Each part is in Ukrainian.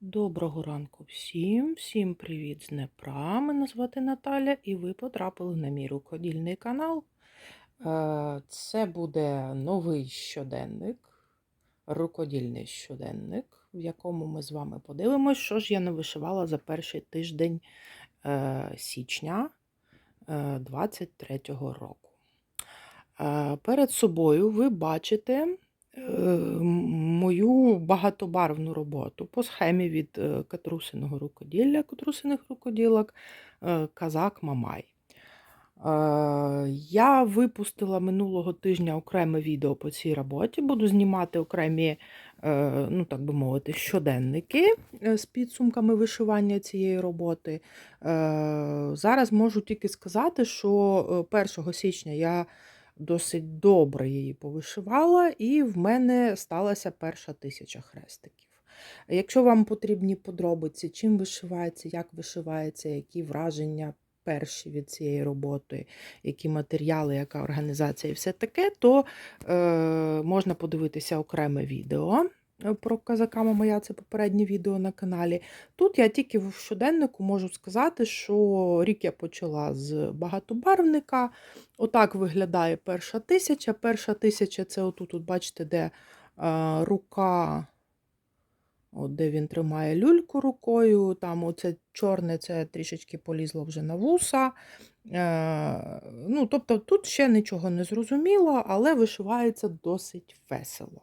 Доброго ранку всім, всім привіт з Днепра. Мене звати Наталя, і ви потрапили на мій рукодільний канал. Е, Це буде новий щоденник, рукодільний щоденник, в якому ми з вами подивимось, що ж я не вишивала за перший тиждень е, січня 23-го року. Е, Перед собою ви бачите мою багатобарвну роботу по схемі від е, катрусиного рукоділля, катрусиних рукоділок е, Казак Мамай. Е, Я випустила минулого тижня окреме відео по цій роботі. Буду знімати окремі, е, ну так би мовити, щоденники е, з підсумками вишивання цієї роботи. Е, Зараз можу тільки сказати, що е, 1 січня я досить добре її повишивала, і в мене сталася перша тисяча хрестиків. Якщо вам потрібні подробиці, чим вишивається, як вишивається, які враження перші від цієї роботи, які матеріали, яка організація і все таке, то е, можна подивитися окреме відео. Е, Про казака моя це попереднє відео на каналі. Тут я тільки в щоденнику можу сказати, що рік я почала з багатобарвника. Отак виглядає перша тисяча. Перша тисяча це отут, от бачите, де е, рука, от де він тримає люльку рукою. Там оце чорне це трішечки полізло вже на вуса. Е, ну, Тобто тут ще нічого не зрозуміло, але вишивається досить весело.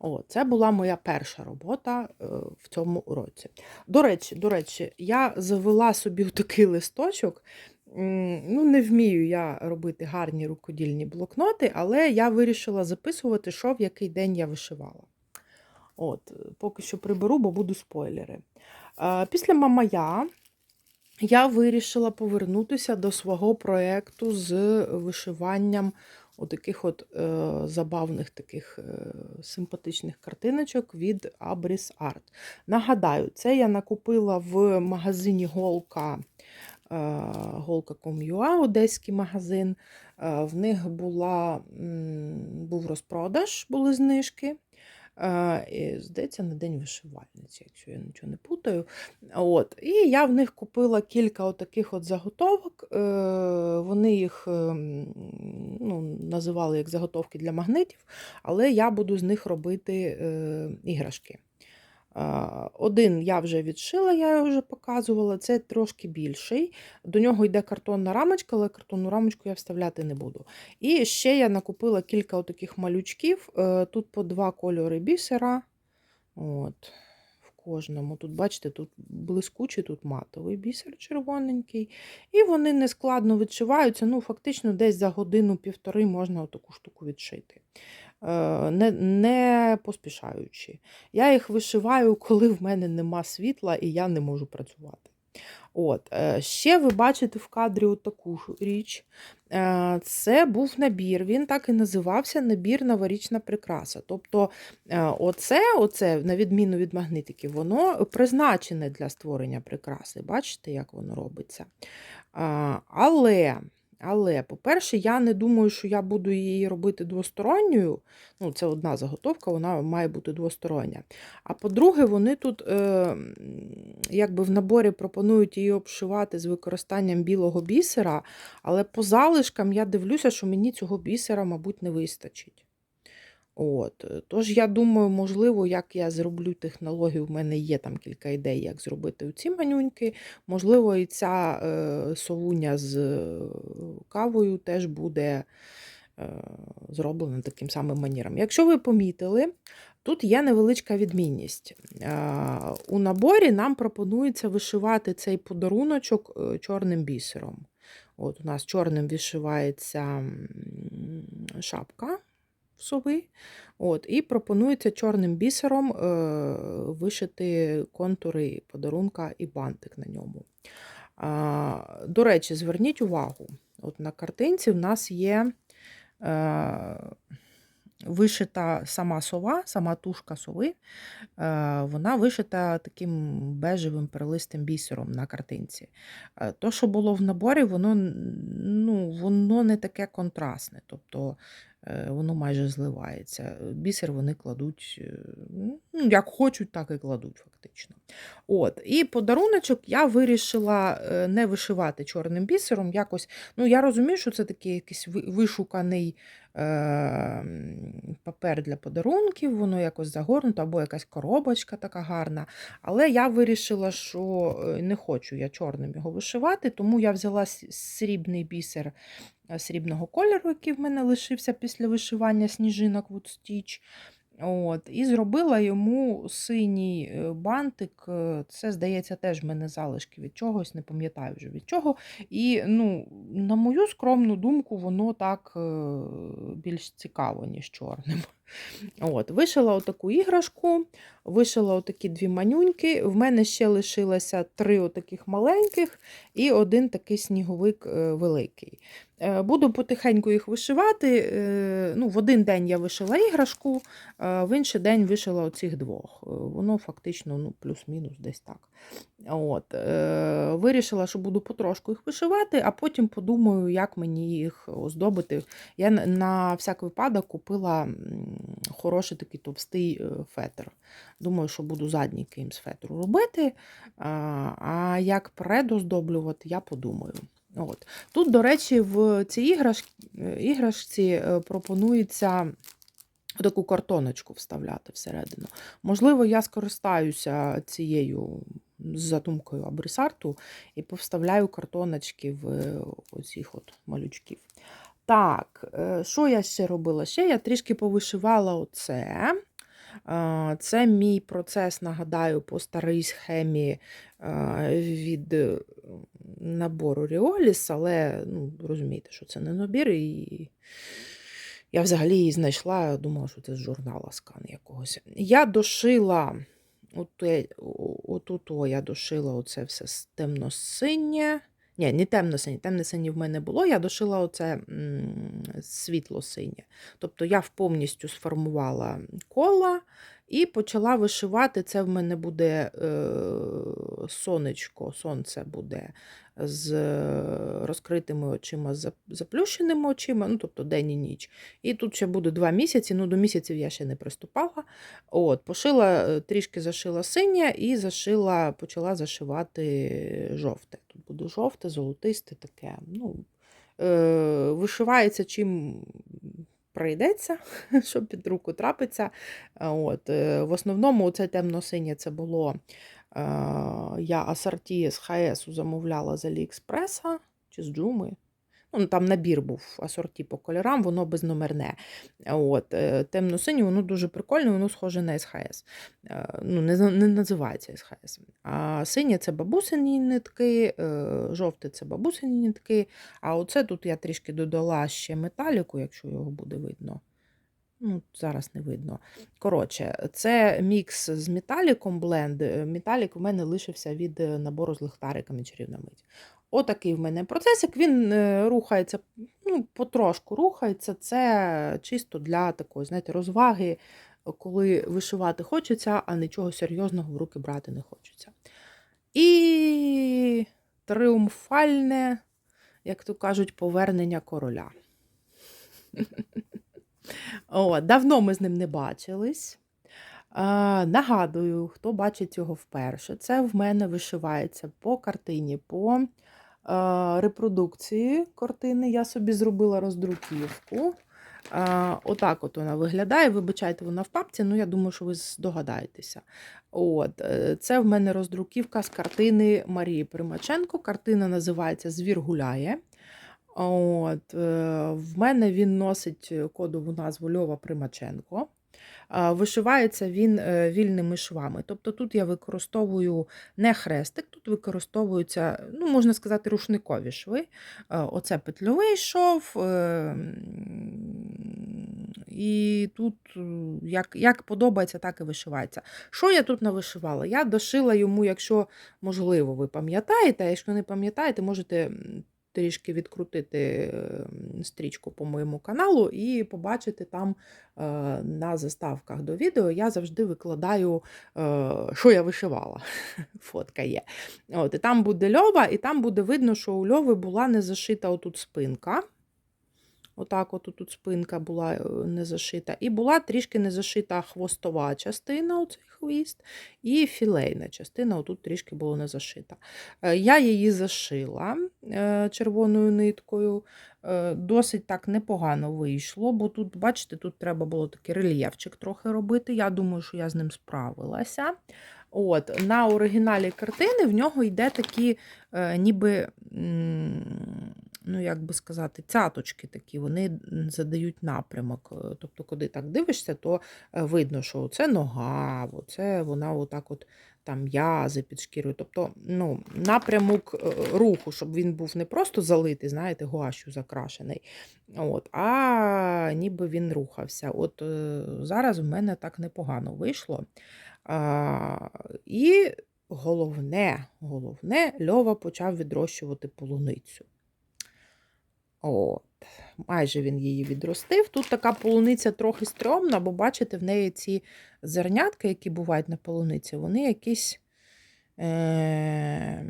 О, це була моя перша робота е, в цьому році. До речі, до речі, я завела собі такий листочок. Ну, не вмію я робити гарні рукодільні блокноти, але я вирішила записувати, що в який день я вишивала. От, поки що приберу, бо буду спойлери. Е, Після Мамая я вирішила повернутися до свого проєкту з вишиванням отаких от е, забавних таких е, симпатичних картиночок від Abris Art. Нагадаю, це я накупила в магазині Голка е, Голка.com.ua, одеський магазин. Е, В них була, був розпродаж, були знижки. Е, і, Здається, на день вишивальниці, якщо я нічого не путаю. От. І я в них купила кілька таких от заготовок. Е, Вони їх ем, ну, називали як заготовки для магнитів, але я буду з них робити е, іграшки. Один я вже відшила, я його вже показувала, це трошки більший. До нього йде картонна рамочка, але картонну рамочку я вставляти не буду. І ще я накупила кілька таких малючків. Е, Тут по два кольори бісера. От, в кожному. Тут, бачите, тут блискучий, тут матовий бісер червоненький. І вони нескладно відшиваються. Ну, фактично, десь за годину-півтори можна таку штуку відшити. Е, Не, не поспішаючи. Я їх вишиваю, коли в мене нема світла і я не можу працювати. От, е, Ще ви бачите в кадрі таку ж річ. Е, Це був набір, він так і називався набір новорічна прикраса. Тобто, оце, оце, на відміну від магнитиків, воно призначене для створення прикраси. Бачите, як воно робиться. Але. Але, по-перше, я не думаю, що я буду її робити двосторонньою. Ну, це одна заготовка, вона має бути двостороння. А по-друге, вони тут е, якби в наборі пропонують її обшивати з використанням білого бісера, але по залишкам я дивлюся, що мені цього бісера, мабуть, не вистачить. От. е, Тож, я думаю, можливо, як я зроблю технологію, в мене є там кілька ідей, як зробити ці манюньки. Можливо, і ця е, совуня з е, кавою теж буде е, зроблена таким самим маніром. Якщо ви помітили, тут є невеличка відмінність. Е, У наборі нам пропонується вишивати цей подаруночок е, чорним бісером. От У нас чорним вишивається шапка сови. От, І пропонується чорним бісером е, вишити контури подарунка і бантик на ньому. А, До речі, зверніть увагу, от на картинці в нас є е, вишита сама сова, сама тушка сови, е, вона вишита таким бежевим перелистим бісером на картинці. Е, То, що було в наборі, воно, ну, воно не таке контрастне. Тобто воно майже зливається. Бісер вони кладуть, е, ну, як хочуть, так і кладуть, фактично. От. І подаруночок я вирішила е, не вишивати чорним бісером. Якось, ну, Я розумію, що це такий якийсь вишуканий е, папер для подарунків, воно якось загорнуто, або якась коробочка така гарна. Але я вирішила, що е, не хочу я чорним його вишивати, тому я взяла срібний бісер е, срібного кольору, який в мене лишився після вишивання сніжинок Wood Stitch. От, і зробила йому синій е, бантик. е, Це, здається, теж в мене залишки від чогось, не пам'ятаю вже від чого. І, ну, на мою скромну думку, воно так е, більш цікаво, ніж чорним. От, Вишила отаку іграшку, вишила отакі дві манюньки. В мене ще лишилося три отаких маленьких і один такий сніговик великий. Е, Буду потихеньку їх вишивати. Е, Ну, В один день я вишила іграшку, е, в інший день вишила оцих двох. Воно фактично ну, плюс-мінус десь так. От, Вирішила, що буду потрошку їх вишивати, а потім подумаю, як мені їх оздобити. Я на всяк випадок купила хороший такий товстий фетр. Думаю, що буду задній ким з фетру робити. А, як предоздоблювати, я подумаю. От. Тут, до речі, в цій іграш... іграшці е, пропонується таку картоночку вставляти всередину. Можливо, я скористаюся цією задумкою абрисарту і повставляю картоночки в е, оцих от малючків. Так, е, що я ще робила? Ще я трішки повишивала оце. Це мій процес, нагадаю, по старій схемі від набору Ріоліс, але ну, розумієте, що це не набір, і я взагалі її знайшла, думала, що це з журнала скан якогось. Я дошила, отут о, я дошила оце все темно-синє. Ні, не темно-синє, темно-синє в мене було, я дошила оце світло-синє. Тобто я повністю сформувала кола і почала вишивати. Це в мене буде е, сонечко, сонце буде з е, розкритими очима, з заплющеними очима, ну тобто день і ніч. І тут ще буде два місяці, ну до місяців я ще не приступала. От, Пошила, е, трішки зашила синє і зашила, почала зашивати жовте. Тут буде жовте, золотисте таке. Ну, вишивається чим прийдеться, що під руку трапиться. От, е, в основному це темно-синє це було. е, Я асорті з ХСу замовляла з Аліекспреса чи з Джуми. Ну, там набір був асорті по кольорам, воно безномерне. От, е, темно-синє, воно дуже прикольне, воно схоже на СХС. Е, Ну, не, не називається СХС. А синє це бабусині нитки, е, жовте це бабусині нитки. А оце тут я трішки додала ще металіку, якщо його буде видно. Ну, зараз не видно. Коротше, це мікс з металіком бленд. Металік в мене лишився від набору з лихтариками чарівна мить. Отакий в мене процесик. Він е, рухається, ну, потрошку рухається. Це чисто для такої, знаєте, розваги, коли вишивати хочеться, а нічого серйозного в руки брати не хочеться. І тріумфальне, як то кажуть, повернення короля. О, давно ми з ним не бачились. Нагадую, хто бачить його вперше. Це в мене вишивається по картині, по репродукції картини. Я собі зробила роздруківку. Отак от вона виглядає. Вибачайте, вона в папці, ну я думаю, що ви здогадаєтеся. От, е, це в мене роздруківка з картини Марії Примаченко. Картина називається Звір гуляє. От, е, в мене він носить кодову назву Льова Примаченко. Вишивається він е, вільними швами. Тобто тут я використовую не хрестик, тут використовуються, ну, можна сказати, рушникові шви. Е, Оце петльовий шов. е, І тут як, як подобається, так і вишивається. Що я тут навишивала? Я дошила йому, якщо можливо, ви пам'ятаєте, а якщо не пам'ятаєте, можете трішки відкрутити е, стрічку по моєму каналу і побачити там е, на заставках до відео. Я завжди викладаю, е, що я вишивала. Фотка є. От, і там буде льова, і там буде видно, що у льови була не зашита отут спинка. Отак, от тут спинка була е, не зашита. І була трішки не зашита хвостова частина, оцей хвіст, і філейна частина, отут трішки було не зашита. Е, Я її зашила е, червоною ниткою. Досить так непогано вийшло, бо тут, бачите, тут треба було такий рельєфчик трохи робити. Я думаю, що я з ним справилася. От, На оригіналі картини в нього йде такі, ніби, ну як би сказати, цяточки такі, вони задають напрямок. Е, Тобто, коли так дивишся, то е, видно, що це нога, це вона отак от там м'язи під шкірою. Тобто, ну, напрямок е, руху, щоб він був не просто залитий, знаєте, гуашю закрашений, от, а ніби він рухався. От зараз в мене так непогано вийшло. А, і головне, головне, Льова почав відрощувати полуницю. От. Майже він її відростив. Тут така полуниця трохи стрьомна, бо бачите, в неї ці зернятки, які бувають на полуниці, вони якісь е,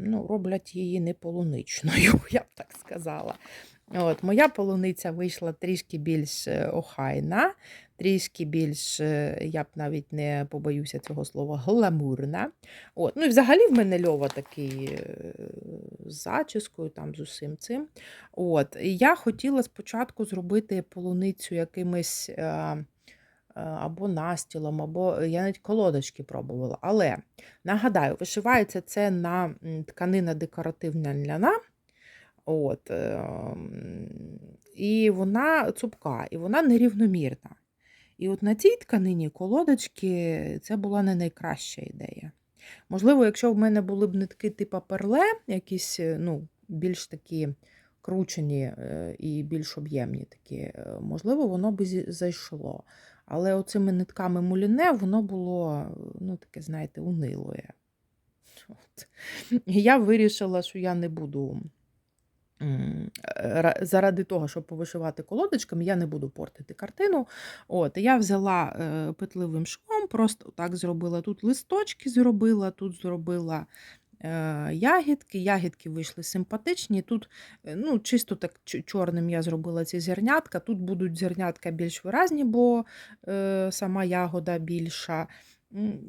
ну, роблять її не полуничною, я б так сказала. От, Моя полуниця вийшла трішки більш е, охайна, трішки більш, е, я б навіть не побоюся цього слова, гламурна. От. Ну і взагалі в мене льова такий е, з зачіскою, там, з усім цим. От. Я хотіла спочатку зробити полуницю якимось. е, е, Або настілом, або я навіть колодочки пробувала. Але нагадаю, вишивається це на тканина декоративна ляна. От, ем, і вона цупка, і вона нерівномірна. І от на цій тканині колодочки це була не найкраща ідея. Можливо, якщо в мене були б нитки типу перле, якісь е, ну, більш такі кручені е, і більш об'ємні такі, е, можливо, воно б зайшло. Але оцими нитками муліне воно було, ну, таке, знаєте, унилое. От. І я вирішила, що я не буду. Ра- Заради того, щоб повишивати колодочками, я не буду портити картину. От, я взяла е, петливим швом, просто так зробила. Тут листочки зробила, тут зробила е, ягідки. Ягідки вийшли симпатичні. Тут е, ну, чисто так чорним я зробила ці зернятка. Тут будуть зернятка більш виразні, бо е, сама ягода більша.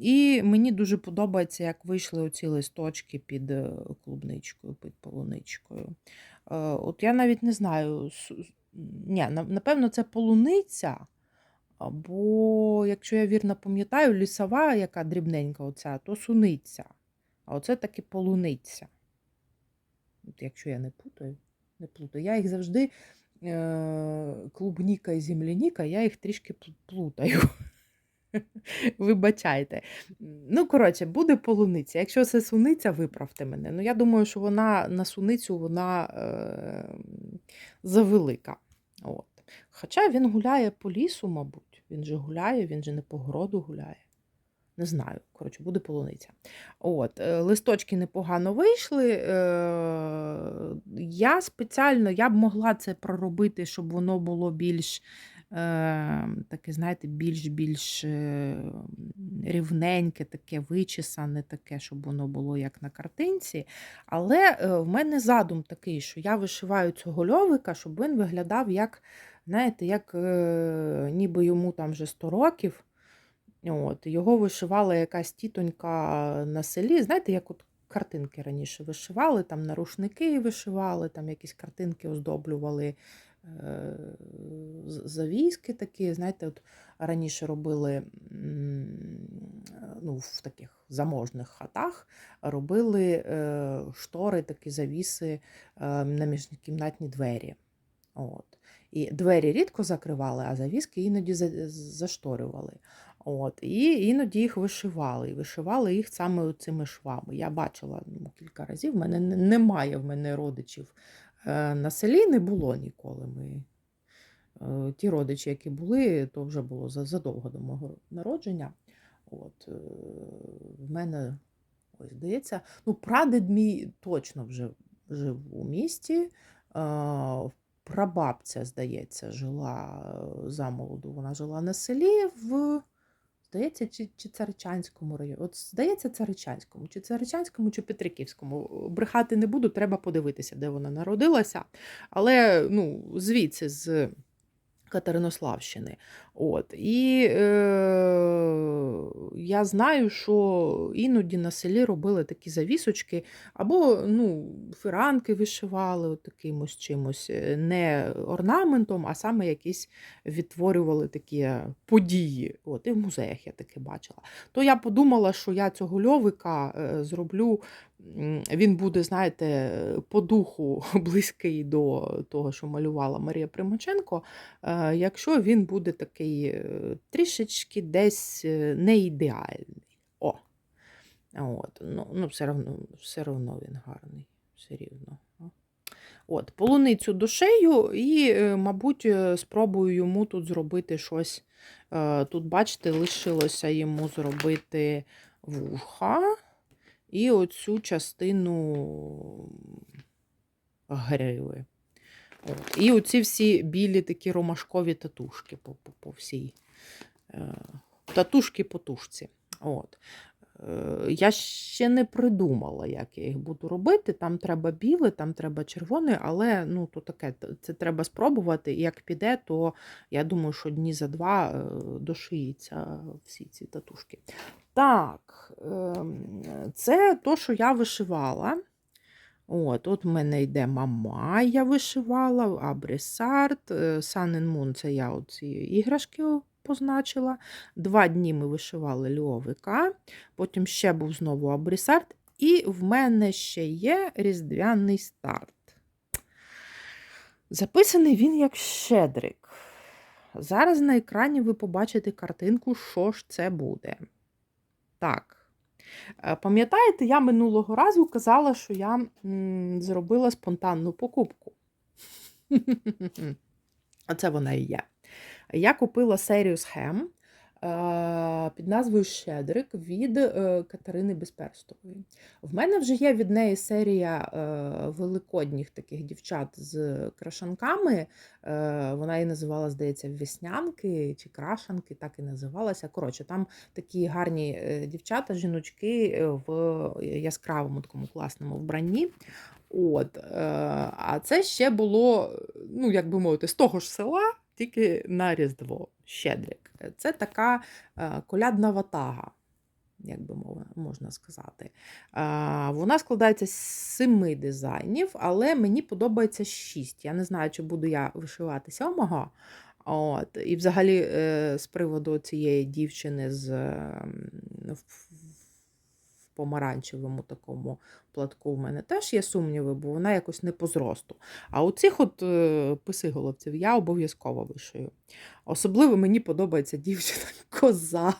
І мені дуже подобається, як вийшли оці листочки під е, клубничкою, під полуничкою. Е, От я навіть не знаю. Ні, напевно, це полуниця. Або, якщо я вірно пам'ятаю, лісова, яка дрібненька, оця, то суниця. А оце таки полуниця. От Якщо я не путаю, не плутаю. Я їх завжди, е, клубніка і земляніка, я їх трішки плутаю. Вибачайте. Ну, коротше, буде полуниця. Якщо це суниця, виправте мене. Ну, я думаю, що вона на суницю вона е, завелика. От. Хоча він гуляє по лісу, мабуть. Він же гуляє, він же не по городу гуляє. Не знаю, коротше, буде полуниця. От, е, листочки непогано вийшли. Е, я спеціально я б могла це проробити, щоб воно було більш таке, знаєте, більш-більш е, рівненьке, таке вичесане, таке, щоб воно було як на картинці. Але е, в мене задум такий, що я вишиваю цього льовика, щоб він виглядав як, знаєте, як е, ніби йому там вже 100 років. От, його вишивала якась тітонька на селі. Знаєте, як от картинки раніше вишивали, там на рушники вишивали, там якісь картинки оздоблювали завіски такі. Знаєте, от раніше робили ну, в таких заможних хатах, робили е, штори, такі завіси е, на міжкімнатні двері. От. І двері рідко закривали, а завіски іноді зашторювали. От, і іноді їх вишивали. І вишивали їх саме цими швами. Я бачила ну, кілька разів. В мене немає в мене родичів на селі, не було ніколи. Ми, е, ті родичі, які були, то вже було задовго до мого народження. От, е, в мене, ось здається, ну, прадед мій точно вже жив у місті. Е, Прабабця, здається, жила е, замолоду. Вона жила на селі в здається, чи, чи Царичанському районі. От здається, Царичанському, чи Царичанському, чи Петриківському. Брехати не буду, треба подивитися, де вона народилася. Але ну, звідси з Катеринославщини. От. І е, я знаю, що іноді на селі робили такі завісочки, або ну, фіранки вишивали от такимось чимось, е, не орнаментом, а саме якісь відтворювали такі події. От, і в музеях я таке бачила. То я подумала, що я цього льовика е, зроблю. Він буде, знаєте, по духу близький до того, що малювала Марія Примаченко. Е, Якщо він буде такий е, трішечки десь е, не ідеальний. О. От, ну, ну все, равно, все одно він гарний, все рівно. От, полуницю душею і, мабуть, спробую йому тут зробити щось. Тут, бачите, лишилося йому зробити вуха і оцю частину гриви. От. І оці всі білі такі ромашкові татушки по, по, по всій. Е, татушки по тушці. От. Е, Я ще не придумала, як я їх буду робити. Там треба біле, там треба червоне, але ну, то таке, це треба спробувати. І як піде, то я думаю, що дні за два е, дошиються всі ці татушки. Так, ем, це то, що я вишивала. От, от в мене йде мама, я вишивала, Абрісарт, Sun and Moon це я оці іграшки позначила. Два дні ми вишивали льовика, потім ще був знову Абрісарт, і в мене ще є різдвяний старт. Записаний він як щедрик. Зараз на екрані ви побачите картинку, що ж це буде. Так. Е, Пам'ятаєте, я минулого разу казала, що я зробила спонтанну покупку. Оце вона і є. Я купила серію схем під назвою Щедрик від е, Катерини Безперстової. В мене вже є від неї серія е, великодніх таких дівчат з крашанками. Е, Вона її називала, здається, веснянки чи крашанки, так і називалася. Коротше, там такі гарні е, дівчата, жіночки е, в яскравому такому класному вбранні. От, е, а це ще було, ну, як би мовити, з того ж села, тільки на Різдво, Щедрик. Це така е, колядна ватага, як би можна сказати. Е, Вона складається з семи дизайнів, але мені подобається шість. Я не знаю, чи буду я вишивати сьомого. От. І взагалі, е, з приводу цієї дівчини з ем, помаранчевому такому платку в мене теж є сумніви, бо вона якось не по зросту. А у цих от е, писиголовців я обов'язково вишию. Особливо мені подобається дівчина коза.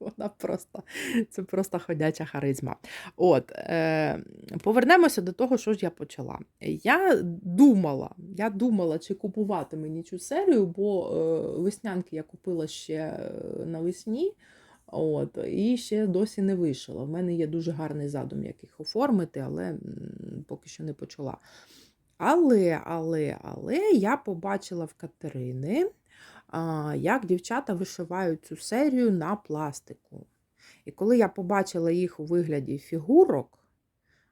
Вона просто, це просто ходяча харизма. От, е, повернемося до того, що ж я почала. Я думала, я думала, чи купувати мені цю серію, бо е, веснянки я купила ще е, навесні. От, і ще досі не вишила. В мене є дуже гарний задум, як їх оформити, але поки що не почала. Але, але, але я побачила в Катерини, як дівчата вишивають цю серію на пластику. І коли я побачила їх у вигляді фігурок,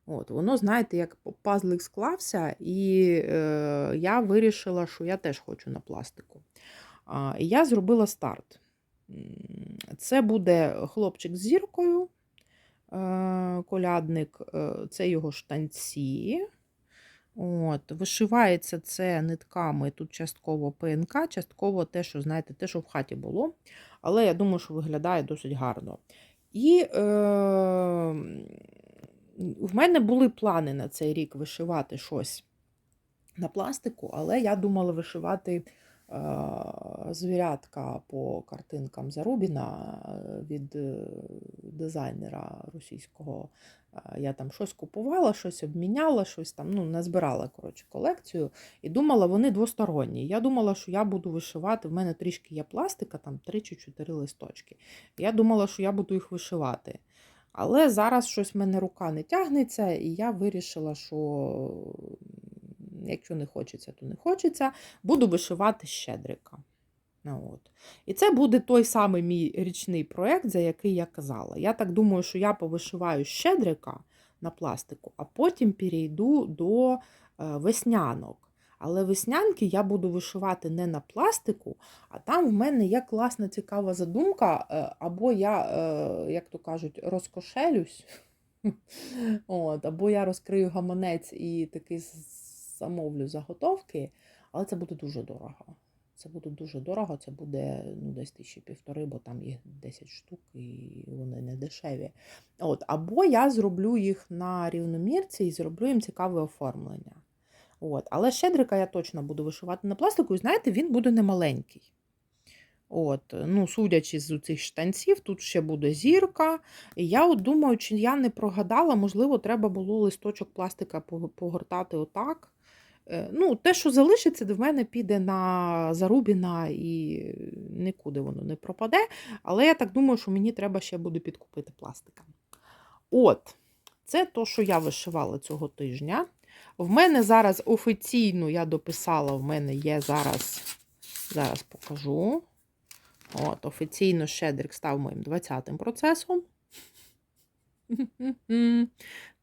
от, воно, знаєте, як пазлик склався, і е, я вирішила, що я теж хочу на пластику. І я зробила старт. Це буде хлопчик з зіркою, е, колядник, е, це його штанці. От, вишивається це нитками, тут частково ПНК, частково те, що, знаєте, те, що в хаті було. Але я думаю, що виглядає досить гарно. І е, в мене були плани на цей рік вишивати щось на пластику, але я думала вишивати звірятка по картинкам Зарубіна е, від е, дизайнера російського. Е, Я там щось купувала, щось обміняла, щось там, ну, назбирала коротше, колекцію і думала, вони двосторонні. Я думала, що я буду вишивати. В мене трішки є пластика, там 3 чи 4 листочки. Я думала, що я буду їх вишивати. Але зараз щось в мене рука не тягнеться, і я вирішила, що якщо не хочеться, то не хочеться. Буду вишивати щедрика. Ну, От. І це буде той самий мій річний проєкт, за який я казала. Я так думаю, що я повишиваю щедрика на пластику, а потім перейду до е, веснянок. Але веснянки я буду вишивати не на пластику, а там в мене є класна цікава задумка, е, або я, е, як то кажуть, розкошелюсь, От, або я розкрию гаманець і таки замовлю заготовки, але це буде дуже дорого. Це буде дуже дорого, це буде ну, десь тисячі півтори, бо там їх 10 штук і вони не дешеві. От, або я зроблю їх на рівномірці і зроблю їм цікаве оформлення. От. Але щедрика я точно буду вишивати на пластику, і знаєте, він буде немаленький. От, ну, Судячи з цих штанців, тут ще буде зірка. І я от думаю, чи я не прогадала, можливо, треба було листочок пластика погортати отак. Е, Ну, Те, що залишиться, в мене піде на зарубіна і нікуди воно не пропаде. Але я так думаю, що мені треба ще буде підкупити пластика. От, це то, що я вишивала цього тижня. В мене зараз офіційно я дописала, в мене є зараз, зараз покажу. От, Офіційно Щедрик став моїм 20-м процесом.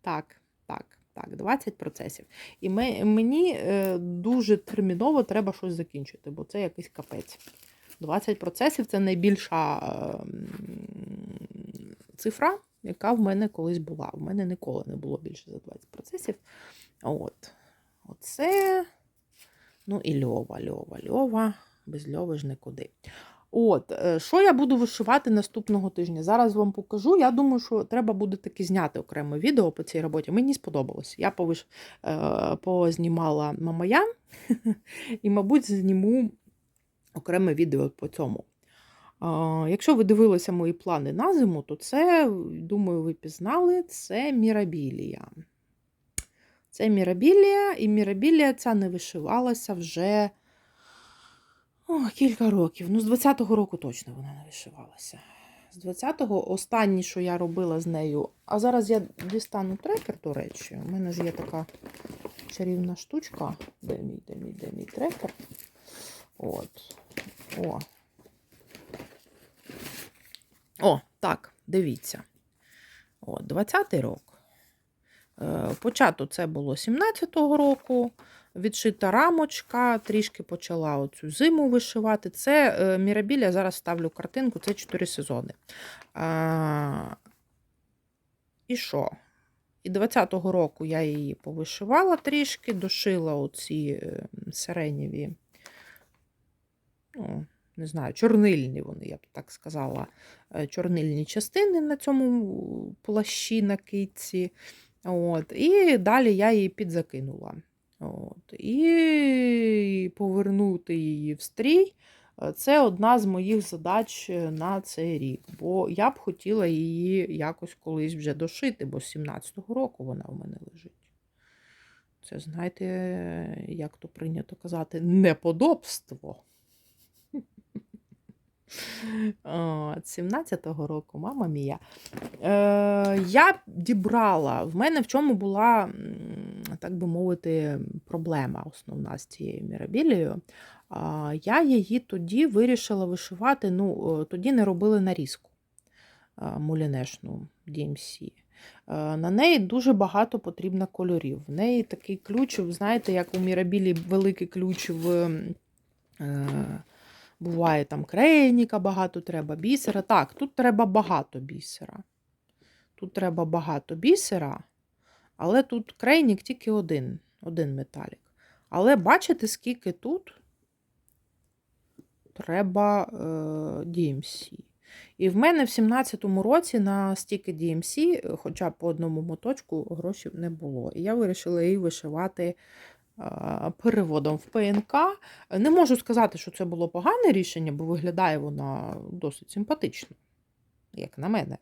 Так, так, так, 20 процесів. І мені е, дуже терміново треба щось закінчити, бо це якийсь капець. 20 процесів це найбільша ем, цифра, яка в мене колись була. У мене ніколи не було більше за 20 процесів. От. Оце. Ну і льова, льова, льова. Без льови ж нікуди. От, е, що я буду вишивати наступного тижня? Зараз вам покажу. Я думаю, що треба буде таки зняти окреме відео по цій роботі. Мені сподобалось. Я повиш... Е, познімала мамая і, мабуть, зніму окреме відео по цьому. Якщо ви дивилися мої плани на зиму, то це, думаю, ви пізнали, це мірабілія. Це мірабілія, і мірабілія ця не вишивалася вже о, кілька років. Ну, з 20-го року точно вона не вишивалася. З 20-го останнє, що я робила з нею. А зараз я дістану трекер, до речі. У мене ж є така чарівна штучка. Де мій, де мій, де мій трекер? От. О. О, так, дивіться. От, 20-й рок. Е, почато це було 17-го року. Відшита рамочка, трішки почала оцю зиму вишивати. Це е, Мірабіля, зараз ставлю картинку, це 4 сезони. А, І що? І 20-го року я її повишивала трішки, дошила оці е, сиренєві, ну, не знаю, чорнильні вони, я б так сказала, чорнильні частини на цьому плащі на китці. От, І далі я її підзакинула. От, І повернути її в стрій. Це одна з моїх задач е, на цей рік. Бо я б хотіла її якось колись вже дошити, бо з 17-го року вона в мене лежить. Це, знаєте, як то прийнято казати, неподобство. От, 17-го року, мама мія. Е, Я дібрала, в мене в чому була, так би мовити, проблема основна з цією мірабілією. Я її тоді вирішила вишивати, ну, тоді не робили нарізку мулінешну DMC. На неї дуже багато потрібно кольорів. В неї такий ключ, знаєте, як у мірабілі великий ключ в. Е, Буває, там крейніка багато треба, бісера. Так, тут треба багато бісера. Тут треба багато бісера, але тут крейнік тільки один, один металік. Але бачите, скільки тут треба е, DMC. І в мене в 17-му році на стільки DMC, хоча по одному моточку, грошей не було. І я вирішила її вишивати переводом в ПНК. Не можу сказати, що це було погане рішення, бо виглядає вона досить симпатично, як на мене.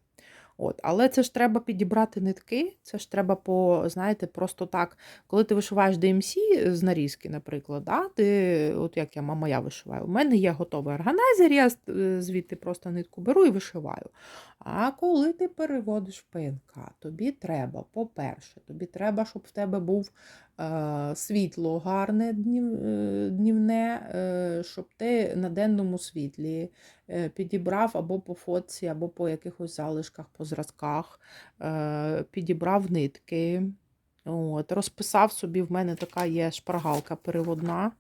От, Але це ж треба підібрати нитки, це ж треба по, знаєте, просто так, коли ти вишиваєш DMC з нарізки, наприклад, да, ти, от як я мама я вишиваю, у мене є готовий органайзер, я е, звідти просто нитку беру і вишиваю. А коли ти переводиш в ПНК, тобі треба, по-перше, тобі треба, щоб в тебе був світло гарне е, днівне, е, щоб ти на денному світлі е, підібрав або по фотці, або по якихось залишках, по зразках, е, підібрав нитки. От, розписав собі, в мене така є шпаргалка переводна.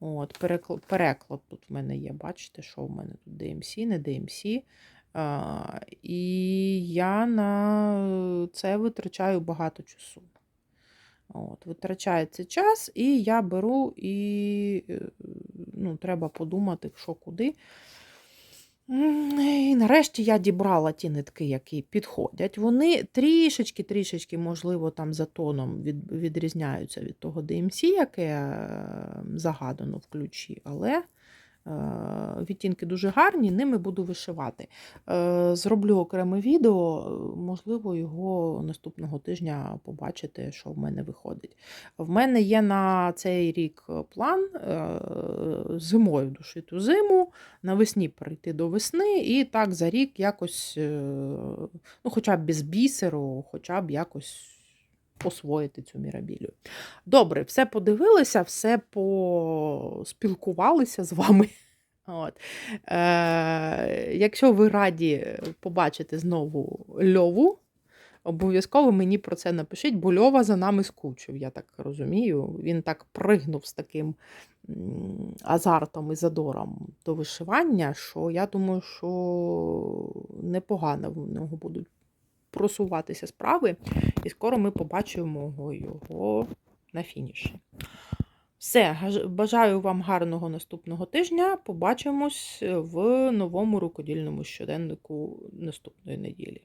От, переклад, переклад тут в мене є. Бачите, що в мене тут DMC, не DMC. А, і я на це витрачаю багато часу. От, витрачається час, і я беру і е, ну, треба подумати, що куди. І нарешті я дібрала ті нитки, які підходять. Вони трішечки-трішечки, можливо, там за тоном від, відрізняються від того DMC, яке е, загадано в ключі, але відтінки дуже гарні, ними буду вишивати. Е, Зроблю окреме відео, е, можливо, його наступного тижня побачите, що в мене виходить. В мене є на цей рік план е, зимою душити зиму, навесні перейти до весни, і так за рік якось, е, ну, хоча б без бісеру, хоча б якось освоїти цю мірабілю. Добре, все подивилися, все поспілкувалися з вами. От. Е, якщо ви раді побачити знову Льову, обов'язково мені про це напишіть, бо Льова за нами скучив, я так розумію. Він так пригнув з таким азартом і задором до вишивання, що я думаю, що непогано в нього будуть просуватися справи, і скоро ми побачимо його на фініші. Все, бажаю вам гарного наступного тижня. Побачимось в новому рукодільному щоденнику наступної неділі.